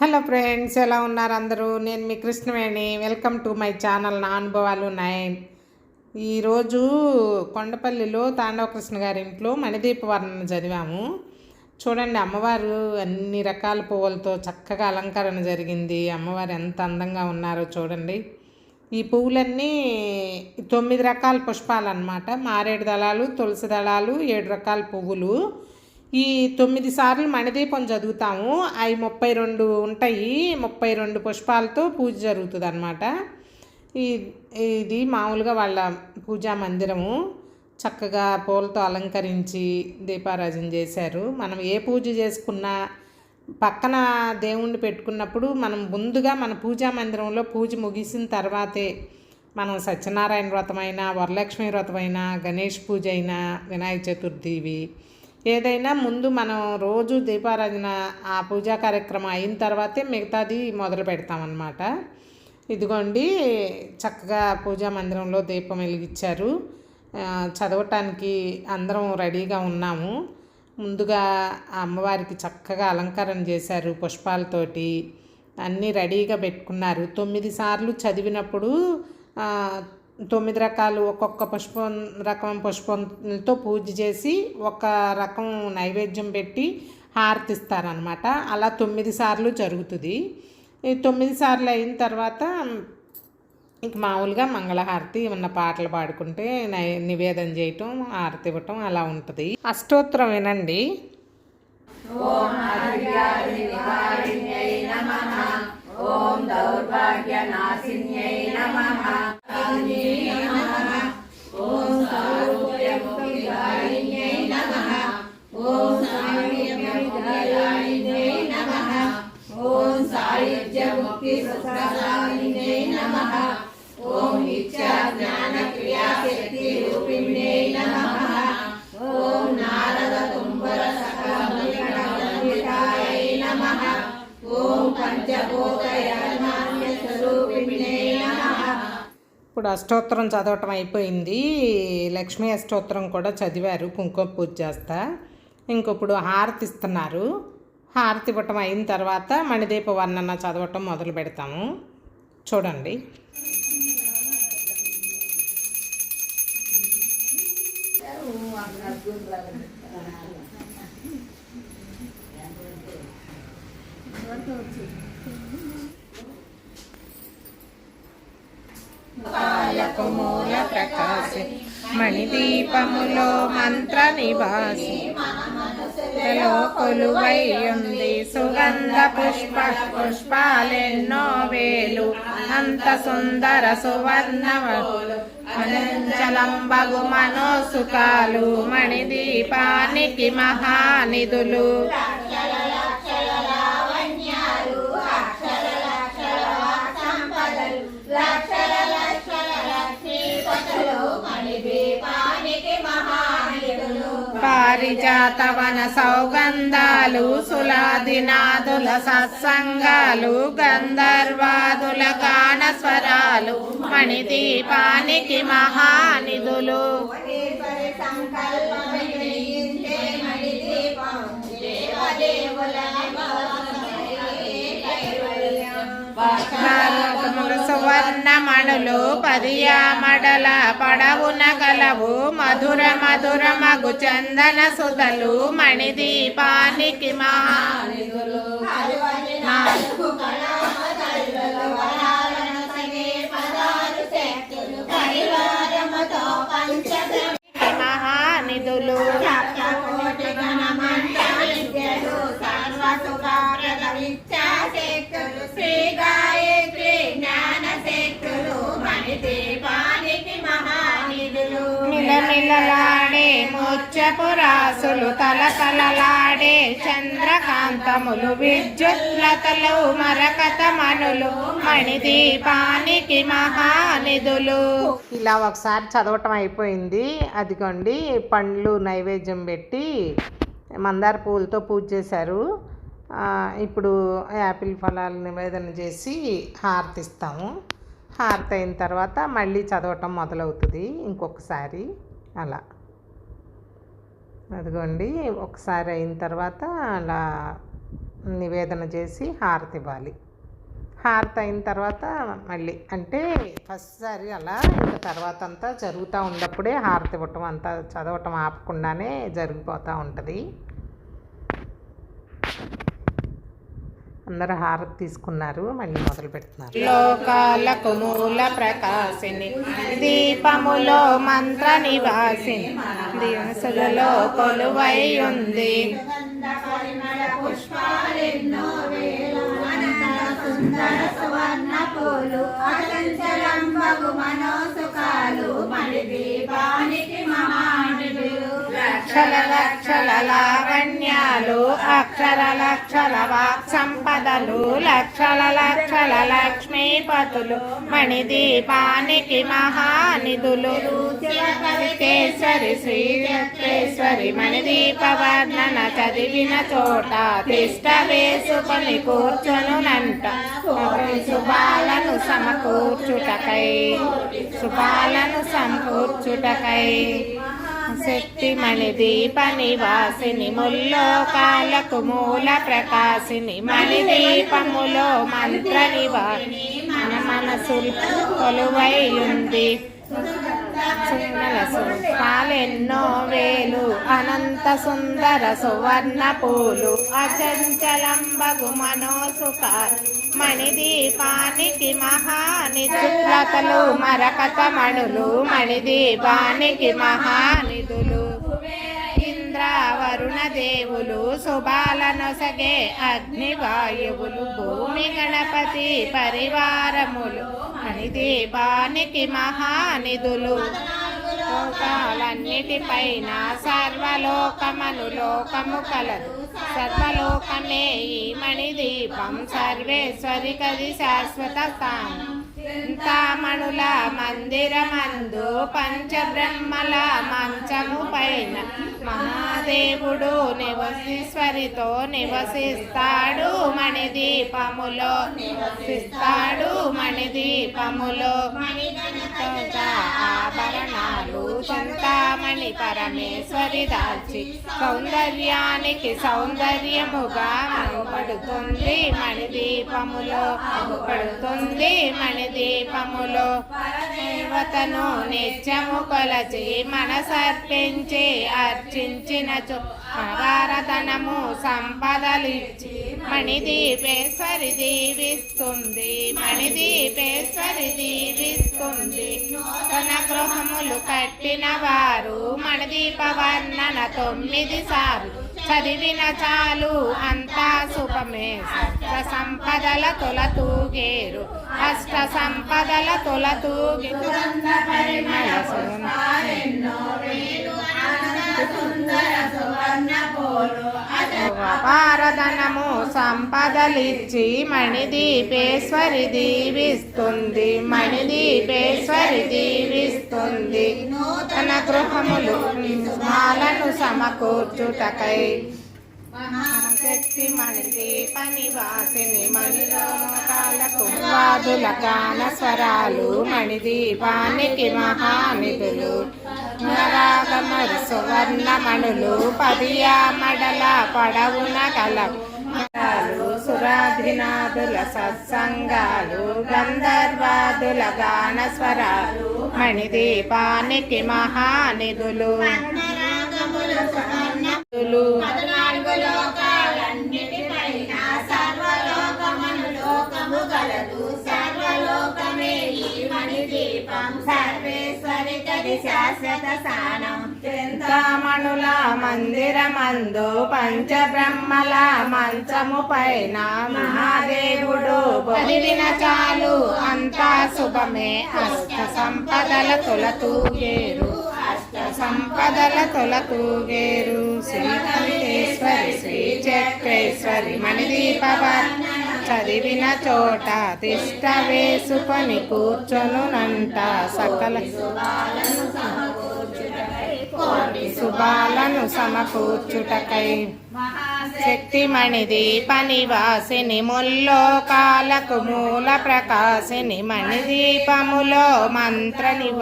Hello friends ఎలా ఉన్నారు అందరూ? నేను మీ Krishnaveni. Welcome to my channel నా అనుభవాలు నైన్ ఈరోజు కొండపల్లిలో తాండవ కృష్ణ గారి ఇంట్లో మణిదీప వర్ణన చదివాము. చూడండి అమ్మవారు అన్ని రకాల పువ్వులతో చక్కగా అలంకరణ జరిగింది. అమ్మవారు ఎంత అందంగా ఉన్నారో చూడండి. ఈ పువ్వులన్నీ తొమ్మిది రకాల పుష్పాలు అన్నమాట మారేడు దళాలు తులసి దళాలు ఏడు రకాల పువ్వులు. ఈ తొమ్మిది సార్లు మణిదీపం చదువుతాము. అవి ముప్పై రెండు ఉంటాయి. ముప్పై రెండు పుష్పాలతో పూజ జరుగుతుంది అనమాట ఈ ఇది మామూలుగా వాళ్ళ పూజా మందిరము. చక్కగా పూలతో అలంకరించి దీపారాజన చేశారు. మనం ఏ పూజ చేసుకున్నా పక్కన దేవుణ్ణి పెట్టుకున్నప్పుడు మనం ముందుగా మన పూజా మందిరంలో పూజ ముగిసిన తర్వాతే మనం సత్యనారాయణ వ్రతమైనా వరలక్ష్మి వ్రతమైనా గణేష్ పూజ అయినా వినాయక చతుర్థివి ఏదైనా ముందు మనం రోజు దీపారాధన ఆ పూజా కార్యక్రమం అయిన తర్వాతే మిగతాది మొదలు పెడతామన్నమాట. ఇదిగోండి చక్కగా పూజా మందిరంలో దీపం వెలిగించారు. చదవటానికి అందరం రెడీగా ఉన్నాము. ముందుగా అమ్మవారికి చక్కగా అలంకరణ చేశారు పుష్పాలతోటి. అన్నీ రెడీగా పెట్టుకున్నారు. తొమ్మిది సార్లు చదివినప్పుడు తొమ్మిది రకాలు ఒక్కొక్క పుష్పం రకం పుష్పంతో పూజ చేసి ఒక రకం నైవేద్యం పెట్టి హారతిస్తారనమాట అలా తొమ్మిది సార్లు జరుగుతుంది. ఈ తొమ్మిది సార్లు అయిన తర్వాత ఇంక మామూలుగా మంగళహారతి ఉన్న పాటలు పాడుకుంటే నై నివేదన చేయటం హారతి ఇవ్వటం అలా ఉంటుంది. అష్టోత్తరం వినండి ఓం సారూప్య ముక్తిదాయిన్యై ఓం సాయి ఇప్పుడు అష్టోత్తరం చదవటం అయిపోయింది. లక్ష్మీ అష్టోత్తరం కూడా చదివారు కుంకుమ పూజ చేస్తా. ఇంకొప్పుడు హారతి ఇస్తున్నారు. హారతి ఇవ్వటం అయిన తర్వాత మణిదీప వర్ణన చదవటం మొదలు పెడతాము. చూడండి. బాలకుమూల ప్రకాశి. మణిదీపములో మంత్ర నివాసి. కొలువై ఉంది సుగంధ పుష్ప పుష్పాలెన్నో వేలు. అంత సుందర సువర్ణవలు అనంచలంబగు మనోసుకాలు. మణిదీపానికి మహానిధులు. పారిజాతవన సౌగంధాలు సులాదినాదుల సత్సంగాలు గంధర్వాదుల గాన స్వరాలు మణిదీపానికి మహానిధులు. భారతములు సువర్ణమణులు పదియామడల పడవున గలవు మధుర మధుర మగు చందన సుధలు మణిదీపానికి మహానిధులు మిలమిలలాడే ముచ్చపు రాసులు తలతలలాడే చంద్రకాంతములు విద్యుత్లతలు మరకత మనులు మణిదీపానికి మహానిధులు. ఇలా ఒకసారి చదవటం అయిపోయింది. అదిగోండి పండ్లు నైవేద్యం పెట్టి మందార పువ్వులతో పూజ చేశారు. ఇప్పుడు యాపిల్ ఫలాలు నివేదన చేసి హారతిస్తాము. హారతి అయిన తర్వాత మళ్ళీ చదవటం మొదలవుతుంది ఇంకొకసారి. అలా. అదిగోండి ఒకసారి అయిన తర్వాత అలా నివేదన చేసి హారతి ఇవ్వాలి. హారతి అయిన తర్వాత మళ్ళీ అంటే ఫస్ట్ సారి అలా ఇంకా తర్వాత అంతా జరుగుతూ ఉన్నప్పుడే హారతి ఇవ్వటం అంతా చదవటం ఆపకుండానే జరిగిపోతూ ఉంటుంది. అందరూ హారతి తీసుకున్నారు మళ్ళీ మొదలు పెడుతున్నారు. లోకాలకు మూల ప్రకాశిని దీపములో మంత్ర నివాసిని దివసులలో కొలువై ఉంది. లక్షల లక్షల లావణ్యాలు అక్షర లక్షల వాక్ సంపదలు లక్షల లక్షల లక్ష్మీపతులు మణిదీపానికి మహానిధులు. కేసరి శ్రీ వెంకటేశ్వరి మణిదీప వర్ణన చదివిన చోట తిష్ట వేసుకొని కూర్చొనునంట. శుభాలను సమకూర్చుటకై శుభాలను సమకూర్చుటకై. శక్తిమణి దీప నివాసిని ముల్లోకాలకు మూల ప్రకాశిని మణి దీపములో మంత్ర నివాసిని మన మనసు కొలువై ఉంది పాలెన్నో వేలు అనంత సుందర సువర్ణ పూలు అచంచలంబగు మనోసుక మణిదీపానికి మహానిధులతలు మరకత మణులు మణిదీపానికి మహానిధులు. ఇంద్రావరుణ దేవులు శుభాలనొసగే అగ్నివాయువులు భూమి గణపతి పరివారములు మణిదీపానికి మహానిధులు. లోకాలన్నిటిపైన సర్వలోకమను లోకము కలదు. సర్వలోకమే ఈ మణిదీపం. సర్వేశ్వరి కది శాశ్వత స్థానం. చింతామణుల మందిరమందు పంచబ్రహ్మల మంచము పైన మహాదేవుడు నివసిస్వరితో నివసిస్తాడు మణిదీపములో. నివసిస్తాడు మణిదీపములో. ఆభరణాలు చింతామణి పరమేశ్వరి దాల్చి. సౌందర్యానికి సౌందర్యముగా పడుతుంది మణిదీపములో పడుతుంది మణిదీపములో దేవతను నిత్యము కొలచి మనసర్పించి అర్చించిన భారతనము సంపదలిచ్చి మణిదీపేశ్వరి దీవిస్తుంది మణిదీపేశ్వరి దీవిస్తుంది తన గృహములు కట్టిన వారు మణిదీప వర్ణన తొమ్మిది సార్లు చదివిన చాలు అంతా సుఖమే. అష్ట సంపదల తొలతూగేరు అష్ట సంపదల తొల పరిమళ పారదనము సంపదలిచ్చి మణిదీపేశ్వరి దీవిస్తుంది. మణిదీపేశ్వరి దీవిస్తుంది. నూతన గృహములు మాలను సమకూర్చుటకై మహాశక్తి మణిదీప నివాసిని మణిలోకాలకు వాదుల గాన స్వరాలు మణిదీపానికి మహానిధులు. రాగమరి సువర్ణమణులు పదియా మడల పడవున కల సురాధినాథుల సత్సంగాలు గంధర్వాదుల గాన స్వరాలు మణిదీపానికి మహానిధులు. శాశ్వత స్థానం చింతామణుల మందిరమందు పంచబ్రహ్మల మంచము పైన మహాదేవుడు చదివిన చాలు. అంతా శుభమే. అష్ట సంపదల తొలతూగేరు అష్ట సంపదల తొలతూగేరు శ్రీ కవితేశ్వరి శ్రీ చక్రేశ్వరి మణిదీపవర్ణ చదివిన చోట తిష్ట వేసుకొని కూర్చొనునంట సకల శుభాలను సమకూర్చుటకై. శక్తిమణిది పనివాసిని ముల్లోకాలకు మూల ప్రకాశిని మణిదీపములో మంత్ర నివ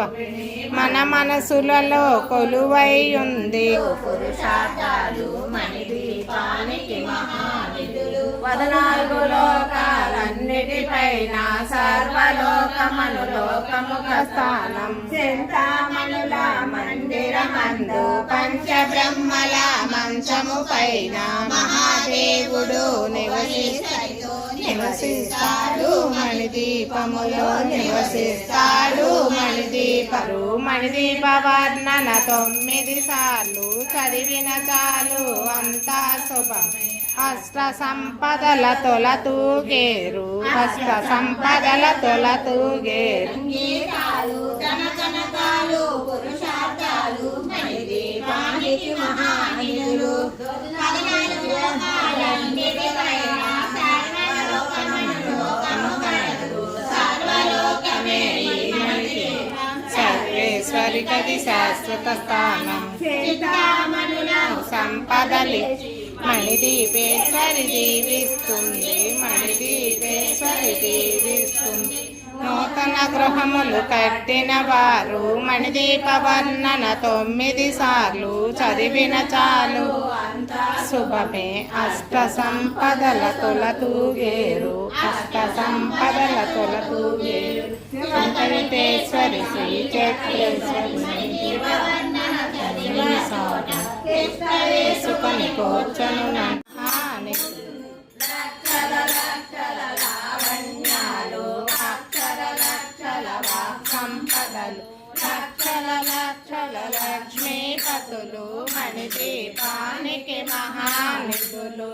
మన మనసులలో కొలువై ఉంది. పురుషార్థాలు మణిదీపానికి మహానిధులు పదనాలుగు లోకాలన్నిటిపైన సర్వలోకమను లోకముఖ స్థానం. చింతామణుల మందిరమందు పంచబ్రహ్మల మంచము పైన మహాదేవుడు నివసిస్తాయి నివసిస్తాడు మణిదీపములో నివసిస్తాడు మణిదీపరు మణిదీప వర్ణన తొమ్మిది సార్లు చదివిన చాలు. అంతా శుభం. అష్ట సంపదల తొల తూగేరు అష్ట సంపదల తొల తూగేరు గీతాలు గది శాశ్వత స్థానం. చింతామణుల సంపదలి మణిదీపేశ్వరి దీవిస్తుంది మణిదీపేశ్వరి దీవిస్తుంది నూతన గృహములు కట్టిన వారు మణిదీప వర్ణన తొమ్మిది సార్లు చదివిన చాలు. శుభమే అష్ట సంపదల తొల తూగేరు అష్ట సంపదల తొల తూగేరు వెంకటేశ్వరి శ్రీ చక్రేశ్వరి. కూర్చొను మణిదీపానికి మహానిధులు.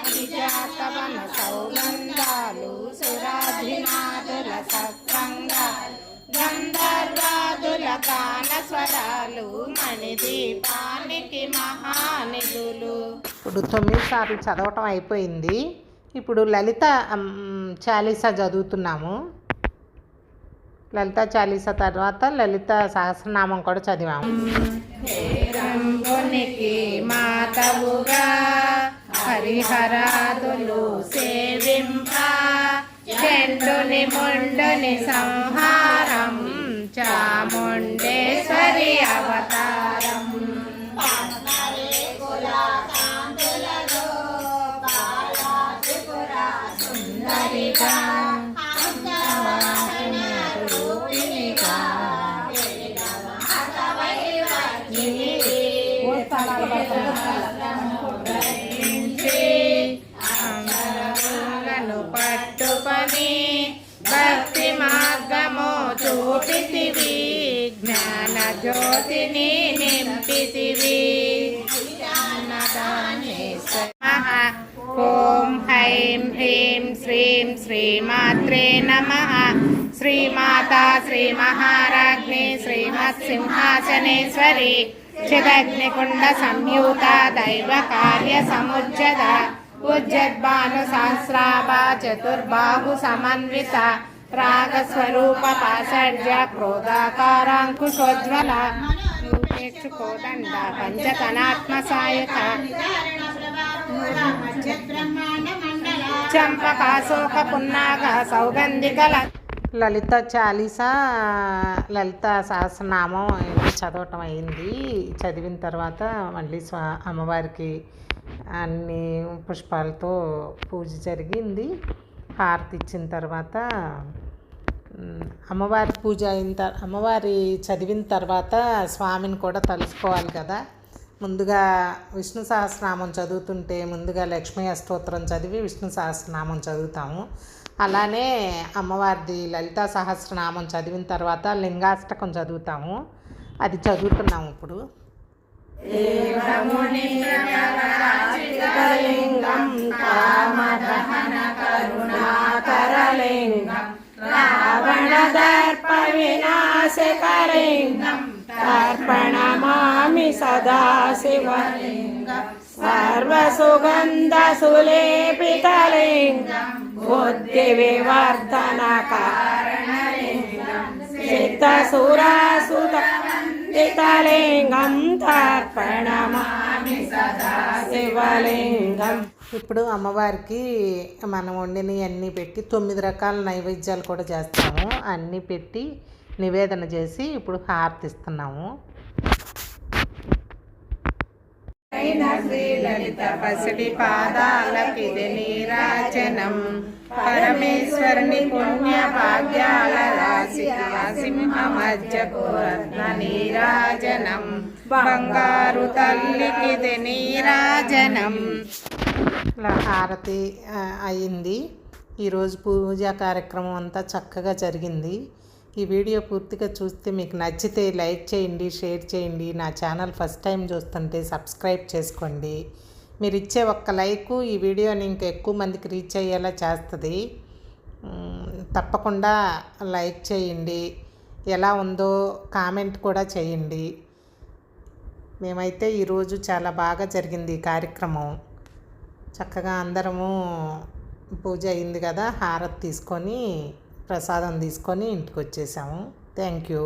అభిజాతవన సౌగంధాలు సురాధినాథుల సత్సంగాలు. గంధర్వాదుల గాన స్వరాలు మణిదీపానికి మహానిధులు. ఇప్పుడు తొమ్మిది సార్లు చదవటం అయిపోయింది. ఇప్పుడు లలిత చాలీసా చదువుతున్నాము. లలిత చాలీసా తర్వాత లలిత సహస్రనామం కూడా చదివాము. రంగునికి మాతవుగా. హరిహరాదులు సేవింప. చెండుని ముండుని సంహారం. చాముండేశ్వరి అవ జ్యోతిని నింపితివి. ఓం హైం హ్రీం శ్రీం శ్రీమాత్రే నమ. శ్రీమాత శ్రీ మహారాజ్ఞి శ్రీమత్ సింహాసనేశ్వరి చిదగ్నికుండ సంయూత దైవ కార్య సముజ్జద ఉజ్జద్భాను సహస్రాభా చతుర్బాహు సమన్విత. రాగస్వరూప పాసర్జ క్రోధాకారాంకుశోజ్వల. రూపేక్షు కోదండ చంపకాశోక పున్నాగ సౌగంధికల లలిత చాలీసా లలిత సహస్రనామం చదవటం అయింది చదివిన తర్వాత మళ్ళీ స్వా అమ్మవారికి అన్ని పుష్పాలతో పూజ జరిగింది. హారతి ఇచ్చిన తర్వాత అమ్మవారి పూజ అయిన తర్వాత అమ్మవారి చదివిన తర్వాత స్వామిని కూడా తలుసుకోవాలి కదా. ముందుగా విష్ణు సహస్రనామం చదువుతుంటే ముందుగా లక్ష్మీ అష్టోత్తరం చదివి విష్ణు సహస్రనామం చదువుతాము. అలానే అమ్మవారిది లలితా సహస్రనామం చదివిన తర్వాత లింగాష్టకం చదువుతాము. అది చదువుతున్నాము ఇప్పుడు. లింగం కామదహన కరుణాకరలింగం రావణ దర్ప వినాశకలింగం తర్పణమామి సదా శివలింగం సర్వసుగంధ సులేపితలింగం ఇప్పుడు అమ్మవారికి మనం వండినవి అన్నీ పెట్టి తొమ్మిది రకాల నైవేద్యాలు కూడా చేస్తాము. అన్నీ పెట్టి నివేదన చేసి ఇప్పుడు హారతి ఇస్తున్నాము అయిన పసిడి పాదాలకిది నీరాజనం. పరమేశ్వరుని పుణ్య భాగ్యాల రాశి సింహ మధ్యకు రత్న నీరాజనం. బంగారు తల్లికిది నీరాజనం. ఇలా హారతి అయింది ఈరోజు పూజా కార్యక్రమం అంతా చక్కగా జరిగింది. ఈ వీడియో పూర్తిగా చూస్తే మీకు నచ్చితే లైక్ చేయండి షేర్ చేయండి. నా ఛానల్ ఫస్ట్ టైం చూస్తుంటే సబ్స్క్రైబ్ చేసుకోండి. మీరు ఇచ్చే ఒక్క లైకు ఈ వీడియోని ఇంకా ఎక్కువ మందికి రీచ్ అయ్యేలా చేస్తుంది. తప్పకుండా లైక్ చేయండి. ఎలా ఉందో కామెంట్ కూడా చేయండి. మేమైతే ఈరోజు చాలా బాగా జరిగింది ఈ కార్యక్రమం. చక్కగా అందరము పూజ అయింది కదా హారతి తీసుకొని ప్రసాదం తీసుకొని ఇంటికి వచ్చేసాము. Thank you